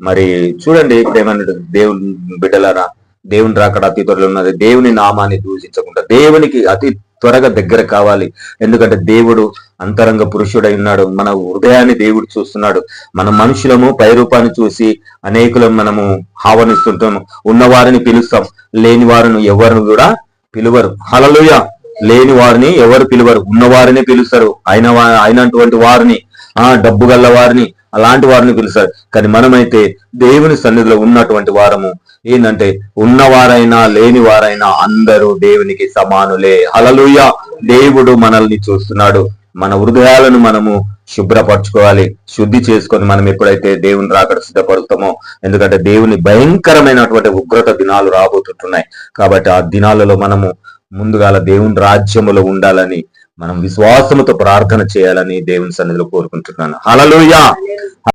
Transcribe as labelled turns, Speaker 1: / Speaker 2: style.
Speaker 1: మరి చూడండి ప్రేమనుడు దేవుని బిడ్డలారా దేవుని రాకడ అతి త్వరలో ఉన్నది. దేవుని నామాన్ని దూషించకుండా దేవునికి అతి త్వరగా దగ్గర కావాలి. ఎందుకంటే దేవుడు అంతరంగ పురుషుడై ఉన్నాడు. మన హృదయాన్ని దేవుడు చూస్తున్నాడు. మన మనుషులము పైరూపాన్ని చూసి అనేకులను మనము ఆహ్వానిస్తుంటాము ఉన్నవారిని పిలుస్తాం. లేని వారిని ఎవరిని కూడా పిలువరు. హలలుయ లేని వారిని ఎవరు పిలువరు? ఉన్నవారిని పిలుస్తారు. అయిన వా- అయినటువంటి వారిని ఆ డబ్బు గల్ల వారిని అలాంటి వారిని పిలుస్తారు. కానీ మనమైతే దేవుని సన్నిధిలో ఉన్నటువంటి వారము. ఏంటంటే ఉన్నవారైనా లేని వారైనా అందరూ దేవునికి సమానులే. హలలుయ దేవుడు మనల్ని చూస్తున్నాడు. మన హృదయాలను మనము శుభ్రపరచుకోవాలి. శుద్ధి చేసుకొని మనం ఎప్పుడైతే దేవుని రాకడ సిద్ధపడుతామో ఎందుకంటే దేవుని భయంకరమైనటువంటి ఉగ్రత దినాలు రాబోతుంటున్నాయి. కాబట్టి ఆ దినాలలో మనము ముందుగాల దేవుని రాజ్యములో ఉండాలని మనం విశ్వాసముతో ప్రార్థన చేయాలని దేవుని సన్నిధిలో కోరుకుంటున్నాను. హలలుయా